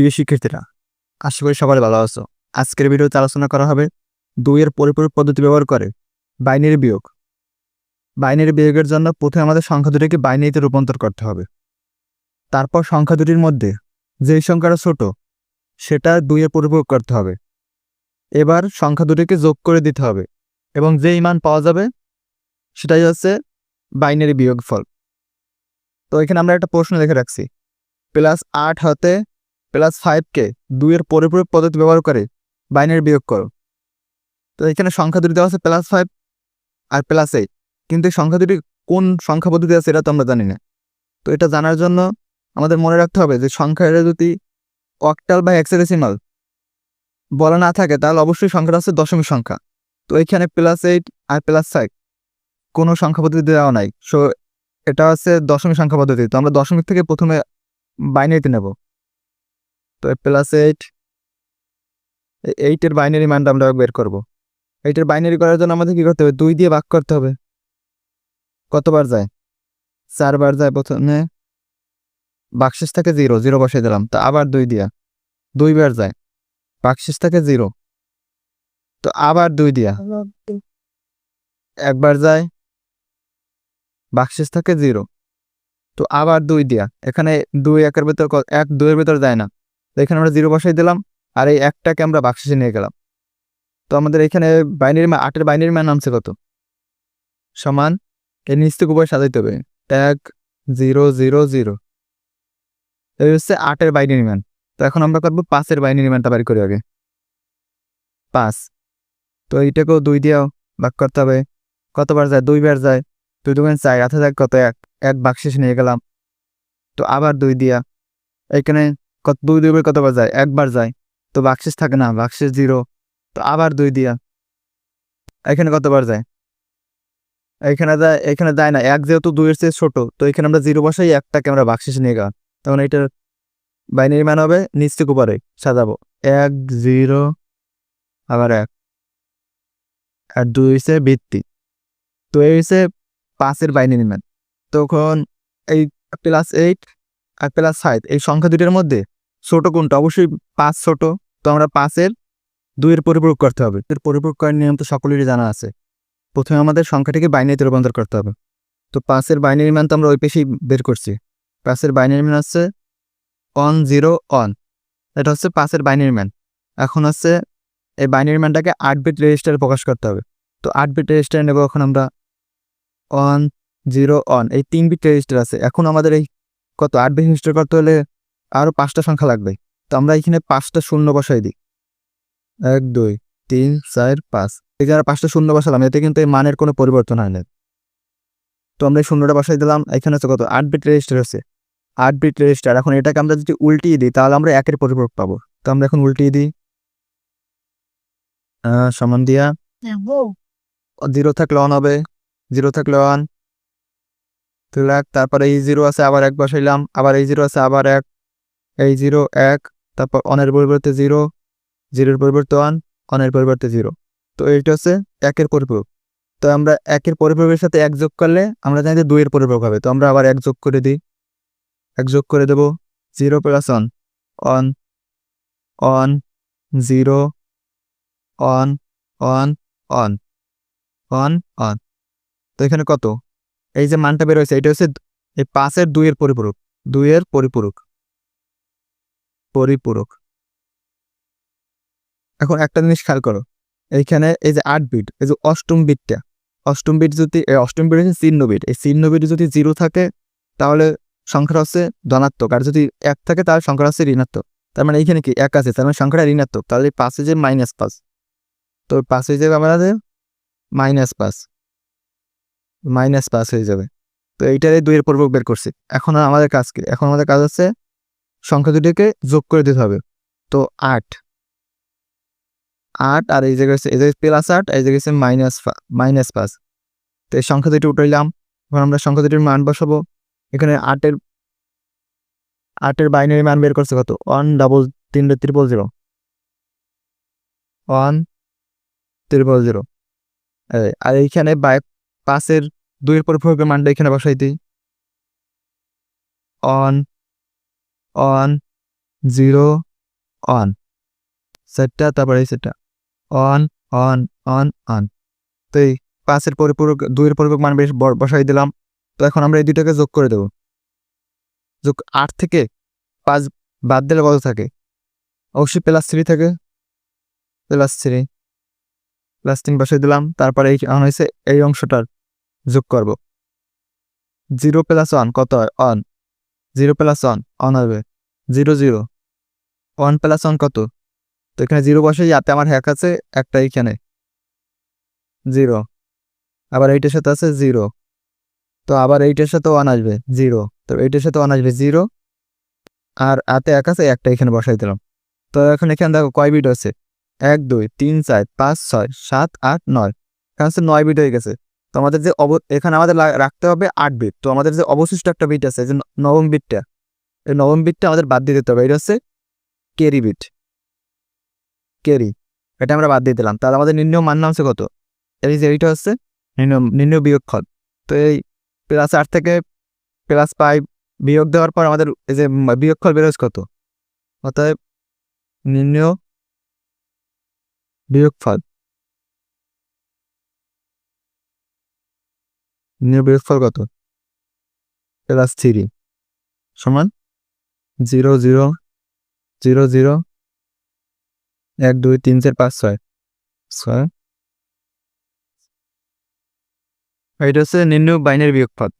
প্রিয় শিক্ষার্থীরা, আশা করি সবাই ভালো আছো। আজকের ভিডিওতে আলোচনা করা হবে দুইয়ের পরিপূরক পদ্ধতি ব্যবহার করে বাইনারি বিয়োগ। বাইনারি বিয়োগের জন্য প্রথমে আমাদের সংখ্যা দুটিকে বাইনারিতে রূপান্তর করতে হবে। তারপর সংখ্যা দুটির মধ্যে যেই সংখ্যাটা ছোট, সেটা দুইয়ের পরিপূরক করতে হবে। এবার সংখ্যা দুটিকে যোগ করে দিতে হবে এবং যে মান পাওয়া যাবে, সেটাই হচ্ছে বাইনারি বিয়োগফল। তো এখানে আমরা একটা প্রশ্ন দেখে রাখছি। প্লাস আট হতে প্লাস ফাইভকে দুইয়ের পরিপূরক পদ্ধতি ব্যবহার করে বাইনারি বিয়োগ করো। তো এখানে সংখ্যা দুটি দেওয়া আছে, প্লাস ফাইভ আর প্লাস এইট। কিন্তু এই সংখ্যা দুটি কোন সংখ্যা পদ্ধতি আছে এটা তো আমরা জানি না। তো এটা জানার জন্য আমাদের মনে রাখতে হবে যে সংখ্যাটা যদি অক্টাল বা হেক্সাডেসিমাল বলা না থাকে, তাহলে অবশ্যই সংখ্যাটা হচ্ছে দশমিক সংখ্যা। তো এখানে প্লাস এইট আর প্লাস ফাইভ কোনো সংখ্যা পদ্ধতি দেওয়া নাই। সো এটা হচ্ছে দশমিক সংখ্যা পদ্ধতি। তো আমরা দশমিক থেকে প্রথমে বাইনারিতে নেব। তো প্লাস এইট এইটের বাইনারি মানটা আমরা বের করব। এইটের বাইনারি করার জন্য আমাদের কি করতে হবে? দুই দিয়ে ভাগ করতে হবে। কতবার যায়? চারবার যায় প্রথমে। বাক্সেস থাকে জিরো জিরো বসিয়ে দিলাম। তো আবার দুই দিয়া। দুইবার যায়। বাক্সেস থাকে জিরো তো আবার দুই দিয়া। একবার যায়। বাক্সেস থাকে জিরো তো আবার দুই দিয়া। এখানে দুই একের ভেতর এক, দুইয়ের ভেতর যায় না। এখানে আমরা জিরো বসাই দিলাম, আর এই একটাকে আমরা বাক্সেসে নিয়ে গেলাম। তো আমাদের এখানে বাইনারি মান আটের বাইনারি মান নামছে কত? সমান এর নিচ থেকে উপরে সাজাইতে হবে। এক, জিরো জিরো জিরো। এই হচ্ছে আটের বাইনারি মান। তো এখন আমরা করব পাঁচের বাইনারি মানটা বাড়ি করি আগে। পাঁচ। তো এইটাকেও দুই দিয়েও ভাগ করতে হবে। কতবার যায়? দুইবার যায়। দুই দোকান চাই হাতে যায় কত? এক। এক বাক্সেস নিয়ে গেলাম। তো আবার দুই দিয়া। এখানে কত, দুই দুইবার কতবার যায়? একবার যায়। তো বাক্সেস থাকে না, বাক্সেস জিরো। তো আবার দুই দিয়া। এখানে কতবার যায়? এখানে যায় এখানে যায় না। এক যেহেতু দুইয়ের চেয়ে ছোট, তো এখানে আমরা জিরো বসাই, একটাকে আমরা বাক্সেস নিয়ে গেলাম তখন এটার বাইনারি মান হবে নিচ থেকে উপরে, সাজাবো। এক, জিরো, আবার এক। আর দুই হচ্ছে ভিত্তি। তো এই হচ্ছে পাঁচের বাইনারি মান। তখন এই প্লাস এইট আর প্লাস ফাইভ এই সংখ্যা দুটির মধ্যে ছোট কোনটা? অবশ্যই পাঁচ ছোট। তো আমরা পাঁচের দুইয়ের পরিপূরক করতে হবে। এর পরিপূরক করার নিয়ম তো সকলেরই জানা আছে। প্রথমে আমাদের সংখ্যাটিকে বাইনারিতে রূপান্তর করতে হবে। তো পাঁচের বাইনারি মান তো আমরা ওই পেশেই বের করছি। পাঁচের বাইনারি মান হচ্ছে অন জিরো অন এটা হচ্ছে পাঁচের বাইনারি মান। এখন হচ্ছে এই বাইনারি মানটাকে আট বিট রেজিস্টারে প্রকাশ করতে হবে। তো আট বিট রেজিস্টার নেব এখন আমরা অন জিরো অন এই তিন বিট রেজিস্টার আছে। এখন আমাদের এই কত? আট বিট রেজিস্টার করতে হলে আরও পাঁচটা সংখ্যা লাগবে। তো আমরা এখানে পাঁচটা শূন্য বসাই দিই। এক, দুই, তিন, চার, পাঁচ। এখানে আর পাঁচটা শূন্য বসালাম, এতে কিন্তু এই মানের কোনো পরিবর্তন হয় না। তো আমরা এই শূন্যটা বসাই দিলাম, এখানে হচ্ছে কত? আট বিট রেজিস্টার হচ্ছে। আট বিট রেজিস্টার এখন এটাকে আমরা যদি উল্টিয়ে দিই, তাহলে আমরা একের পরিপূরক পাবো। তো আমরা এখন উল্টিয়ে দিই। সমান দিয়া। জিরো থাকলে অন হবে। জিরো থাকলে অন দুই তারপরে এই জিরো আছে, আবার এক বসাইলাম। আবার এই জিরো আছে, আবার এক। এই জিরো এক, তারপর অনের পরিবর্তে জিরো, জিরোর পরিবর্তে ওয়ান অনের পরিবর্তে জিরো। তো এইটা হচ্ছে একের পরিপূরক। তো আমরা একের পরিপূরকের সাথে এক যোগ করলে আমরা জানি যে দুইয়ের পরিপূরক হবে। তো আমরা আবার এক যোগ করে দিই। এক যোগ করে দেব zero plus one one one zero one one one one one তো এখানে কত? এই যে মানটা বের হয়েছে, এটা হচ্ছে এই পাঁচের দুইয়ের পরিপূরক দুইয়ের পরিপূরক। পরিপূরক। এখন একটা জিনিস খেয়াল করো, এইখানে এই যে আট বিট এই যে অষ্টম বিটটা অষ্টম বিট যদি অষ্টম বিট হচ্ছে চিহ্ন বিট এই চিহ্ন বিট যদি জিরো থাকে, তাহলে সংখ্যাটা হচ্ছে ধনাত্মক, আর যদি এক থাকে, তাহলে সংখ্যাটা হচ্ছে ঋণাত্মক। তার মানে এইখানে কি, এক আছে, তার মানে সংখ্যাটা ঋণাত্মক, তাহলে পাঁচে যে মাইনাস পাঁচ, তো পাঁচে যে আমাদের মাইনাস পাঁচ মাইনাস পাঁচ হয়ে যাবে। তো এইটারে দুইয়ের পূর্বক বের করছি। এখন আমাদের কাজ কি? এখন আমাদের কাজ হচ্ছে সংখ্যা দুটিকে যোগ করে দিতে হবে। তো আট। আট আর এই জায়গায় এই জায়গায় প্লাস আট, এই জায়গায় হচ্ছে মাইনাস মাইনাস পাঁচ। তো এই সংখ্যা দুটি উঠাইলাম এখন আমরা সংখ্যা দুটির মান বসাবো। এখানে আটের আটের বাইনারি মান বের করছে কত? ওয়ান ডাবল তিন triple zero one triple zero আর এইখানে বাই পাঁচের দুইয়ের পরিপূরকের মানটা এখানে বসাই দিই। অন অন জিরো অন সেটটা তারপরে সেটটা অন অন অন অন তো এই পাঁচের পরিপূরক, দুইয়ের পরিপূরক মান বেশ বসাই দিলাম। তো এখন আমরা এই দুইটাকে যোগ করে দেব। যোগ আট থেকে পাঁচ বাদ দিলে কত থাকে? অবশ্যই প্লাস থ্রি থাকে। প্লাস থ্রি প্লাস তিন বসাই দিলাম। তারপরে এই হয়েছে এই অংশটার যোগ করব। জিরো প্লাস ওয়ান কত হয়? One zero plus one, one হবে। Zero zero. One plus one কত? তো এখানে জিরো বসে যাতে আমার হ্যাক আছে একটা এখানে। জিরো। আবার এইটার সাথে আছে জিরো। তো আবার এইটার সাথে ওয়ান আসবে, জিরো। তো এইটার সাথে ওয়ান আসবে জিরো। আর হাতে এক আছে, একটা এখানে বসাই দিলাম। তো এখন এখানে দেখো কয় বিট আছে এক, দুই, তিন, চার, পাঁচ, ছয়, সাত, আট, নয়। এখানে হচ্ছে নয় বিট হয়ে গেছে। তো আমাদের যে অব এখানে আমাদের রাখতে হবে আট বিট তো আমাদের যে অবশিষ্ট একটা বিট আছে যে নবম বিটটা এই নবম বিটটা আমাদের বাদ দিয়ে দিতে হবে। এটা হচ্ছে কেরি বিট কেরি এটা আমরা বাদ দিয়ে দিলাম। তাহলে আমাদের নির্ণয় মান নামছে কত? এই যে এইটা হচ্ছে নির্ণয় নির্ণয় বিয়োগফল। তো এই প্লাস আট থেকে প্লাস ফাইভ বিয়োগ দেওয়ার পর আমাদের এই যে উম, বিয়োগফল বেরোস কত? অতএব নির্ণয় বিয়োগফল। নির্ণয় বিয়োগফল কত প্লাস থ্রি। সমান জিরো জিরো জিরো জিরো এক দুই তিন চার পাঁচ ছয়। ছয়। এটা হচ্ছে নিম্ন বাইনের বিয়োগফল।